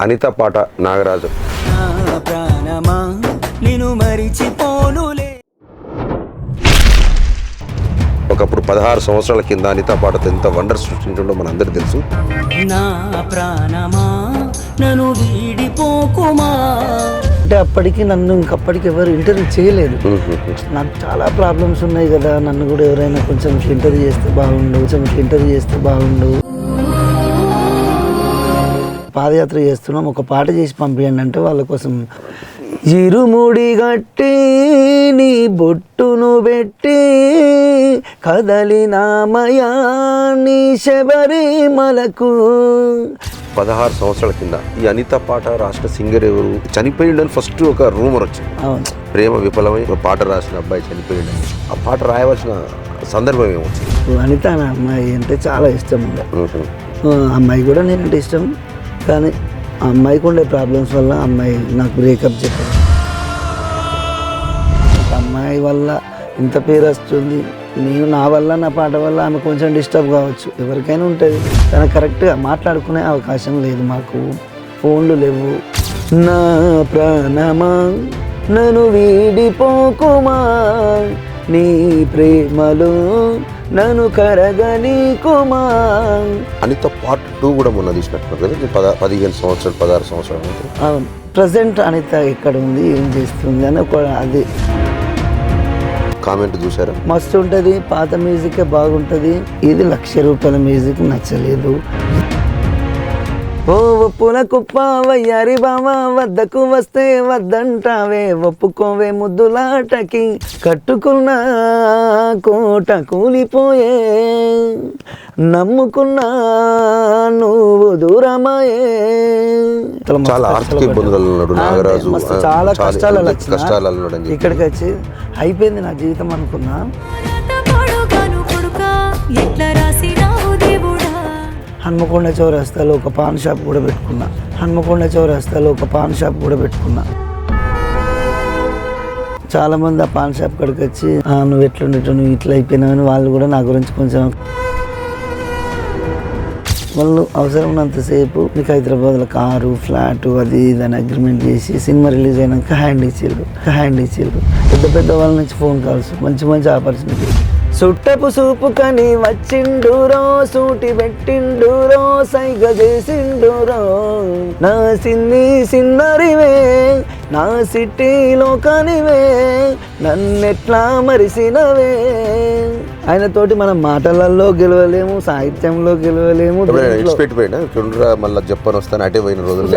అనిత పాట నాగరాజు. ఒకప్పుడు పదహారు సంవత్సరాల కింద అనిత పాటతో ఎంత వండర్ సృష్టించిండో మనందరికీ తెలుసు. నా ప్రాణమా నన్ను వీడిపోకుమా. అంటే అప్పటికి నన్ను ఇంకప్పటికి ఎవరు ఇంటర్వ్యూ చేయలేదు. నాకు చాలా ప్రాబ్లమ్స్ ఉన్నాయి కదా. నన్ను కూడా ఎవరైనా కొంచెం ఇంటర్వ్యూ చేస్తే బాగుండు కొంచెం ఇంటర్వ్యూ చేస్తే బాగుండు. పాదయాత్ర చేస్తున్నాం. ఒక పాట చేసి పంపించండి అంటే వాళ్ళ కోసం. ఇరుముడి గట్టి నీ బొట్టును పెట్టి కదలినామయా నీ శబరిమలకు పదహారు సంవత్సరాల కింద ఈ అనిత పాట రాసిన సింగర్ ఎవరు? చనిపోయిండని ఫస్ట్ ఒక రూమర్ వచ్చింది. ప్రేమ విఫలమై ఒక పాట రాసిన అబ్బాయి చనిపోయిండని. ఆ పాట రాయవలసిన సందర్భం ఏమొచ్చింది? అనిత నా అమ్మాయి అంటే చాలా ఇష్టం ఉండే అమ్మాయి కూడా నేనంటే ఇష్టం. కానీ అమ్మాయికి ఉండే ప్రాబ్లమ్స్ వల్ల అమ్మాయి నాకు బ్రేకప్ చెప్పాను అమ్మాయి వల్ల ఇంత పేరు వస్తుంది నేను నా వల్ల నా పాట వల్ల ఆమె కొంచెం డిస్టర్బ్ కావచ్చు. ఎవరికైనా ఉంటుంది. తను కరెక్ట్గా మాట్లాడుకునే అవకాశం లేదు మాకు. ఫోన్లు లేవు. నా ప్రాణమా? నన్ను వీడిపోకుమా? నీ ప్రేమలో నన్ను కరగనీకుమా అనిత పార్ట్ టూ కూడా మొన్న తీసినట్టున్నారు కదా? పద పదిహేను సంవత్సరాలు పదహారు సంవత్సరాలు అవును. ప్రజెంట్ అనిత ఎక్కడ ఉంది ఏం చేస్తుంది అని ఒక అది. కామెంట్ చూసారా మస్తు ఉంటుంది పాత మ్యూజికే బాగుంటుంది. ఇది లక్ష రూపాయల మ్యూజిక్ నచ్చలేదు. ఓ ఒప్పుల కుప్ప వయ్యారి బావ వద్దకు వస్తే వద్దంటావే ఒప్పుకోవే ముద్దులాటకి కట్టుకున్న కోట కూలిపోయే నమ్ముకున్నా నువ్వు దూరమాయే చాలా ఆర్థిక నాగరాజు. కష్టాలు చెప్పి. ఇక్కడికి వచ్చి అయిపోయింది నా జీవితం అనుకున్నా. ఎట్లా దేవుడా హన్మకొండ చౌరస్తాలో ఒక పాన్ షాప్ కూడా పెట్టుకున్నా. హన్మకొండ చౌరస్తాలో ఒక పాన్ షాప్ కూడా పెట్టుకున్నా. చాలామంది ఆ పాన్ షాప్ కాడికి వచ్చి "ఆ, నువ్వు ఎట్లుండేటో నువ్వు ఇట్లా అయిపోయినావని వాళ్ళు కూడా నా గురించి కొంచెం వాళ్ళు అవసరం ఉన్నంతసేపు నీకు హైదరాబాద్లో కారు ఫ్లాట్ అది ఇది అని అగ్రిమెంట్ చేసి సినిమా రిలీజ్ అయినాక హ్యాండ్ ఇచ్చిర్రు హ్యాండ్ ఇచ్చిర్రు పెద్ద పెద్ద వాళ్ళ నుంచి ఫోన్ కాల్స్ మంచి మంచి ఆపర్చునిటీ సుట్టపు సూపు కని వచ్చిండురో సూటి పెట్టిండురో సైగ చేసిండురో. నా సిన్ని సిన్నరివే నా సిటీలో కనివే నన్నెట్లా మరిసినవే. ఆయనతోటి మనం మాటలలో గెలవలేము సాహిత్యంలో గెలవలేము మళ్ళీ చెప్పని వస్తాను అటే పోయిన రోజులు?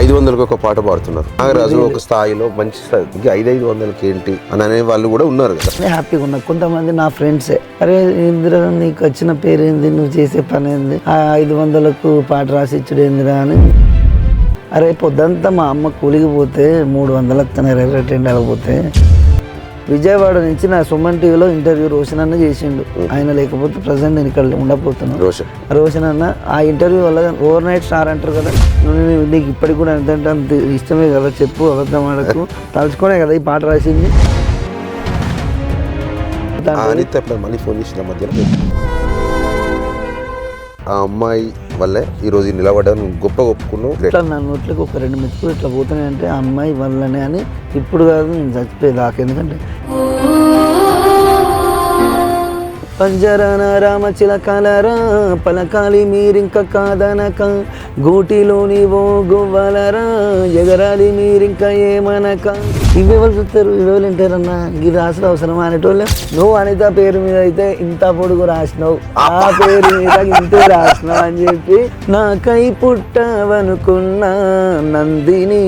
ఐదు వందలకు ఒక పాట పాడుతున్నారు. నాగరాజు ఒక స్థాయిలో మంచి స్థాయి ఐదు ఐదు వందలకి ఏంటి అని అనే వాళ్ళు కూడా ఉన్నారు కదా. హ్యాపీగా ఉన్నా. కొంతమంది నా ఫ్రెండ్సే. అరే ఇందిరా నీకు వచ్చిన పేరేంది? నువ్వు చేసే పని ఏంది ఆ ఐదు వందలకు పాట రాసిచ్చుడు ఏందిరా అని. అరే పొద్దంతా మా అమ్మ కూలిగిపోతే మూడు వందలు వస్తున్నాయి రెండు ట్రైన్ విజయవాడ నుంచి నా సుమన్ టీవీలో ఇంటర్వ్యూ రోషన్ అన్న చేసిండు. ఆయన లేకపోతే ప్రజెంట్ నేను ఇక్కడ ఉండకపోతున్నాను రోషన్. రోషన్ అన్న ఆ ఇంటర్వ్యూ వల్ల ఓవర్ నైట్ స్టార్ అంటారు కదా నువ్వు నీకు ఇప్పటికి కూడా ఎంతంటే అంత ఇష్టమే కదా చెప్పు అబద్ధం ఆడకు. తలుచుకోనే కదా ఈ పాట రాసింది. మళ్ళీ ఫోన్ చేసిన మధ్యలో? ఆ అమ్మాయి వల్లే ఈ రోజు నిలబడ్డాను గొప్ప ఒప్పుకున్నావు. Great. ఇట్లా నా నోట్లకు ఒక రెండు మెతుకులు ఇట్లా పోతున్నాయంటే ఆ అమ్మాయి వల్లనే అని ఇప్పుడు కాదు నేను చచ్చిపోయేదాకా. ఎందుకంటే పంజరాన రామ చిలకలరా పలకాలి మీరింక కాదనక గూటిలోని ఓ గువ్వలరా ఎగరాలి మీరింక ఏమనక. ఇవి చూస్తారు? ఇవ్వలు ఎవరు వింటారన్నా? ఇది రాసిన అవసరం అనేటోళ్ళు? నువ్వు అనిత పేరు మీద అయితే ఇంత పొడుగు రాసినావు. ఆ పేరు మీద ఇంతే రాసినావు అని చెప్పి నాకై పుట్టవనుకున్నా నందిని.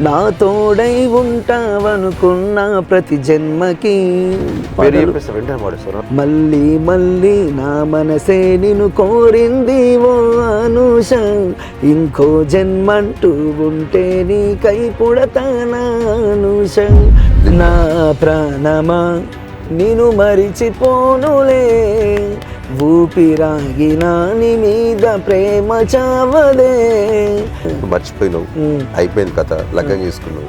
నా తోడై ఉంటావనుకున్నా ప్రతి జన్మకి. మళ్ళీ మళ్ళీ నా మనసే నిన్ను కోరింది ఓ అనుష. ఇంకో జన్మంటూ ఉంటే నీకై పుడతానా అనుష. నా ప్రాణమా నిన్ను మరిచిపోనులే. ఊపిరాగినా నీ మీద ప్రేమ చావదే. మర్చిపోయినావు. అయిపోయింది కథ లగ్గం చేసుకున్నావు.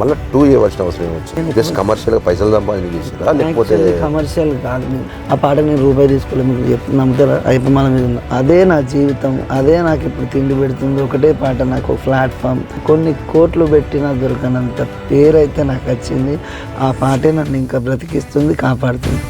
మళ్ళీ టూ ఇవ్వాల్సిన అవసరం ఏమొచ్చింది జస్ట్ కమర్షియల్గా పైసలు సంపాదించి చేసిరా? లేకపోతే కమర్షియల్ కాదు. ఆ పాట నేను రూపాయి తీసుకోలేదు. మీకు చెప్పి నమ్ముతారా అయిపోమాల మీద అదే నా జీవితం. అదే నాకు ఇప్పుడు తిండి పెడుతుంది. ఒకటే పాట నాకు ప్లాట్ఫామ్ కొన్ని కోట్లు పెట్టినా దొరకనంత పేరైతే నాకు వచ్చింది. ఆ పాటే నన్ను ఇంకా బ్రతికిస్తుంది కాపాడుతుంది.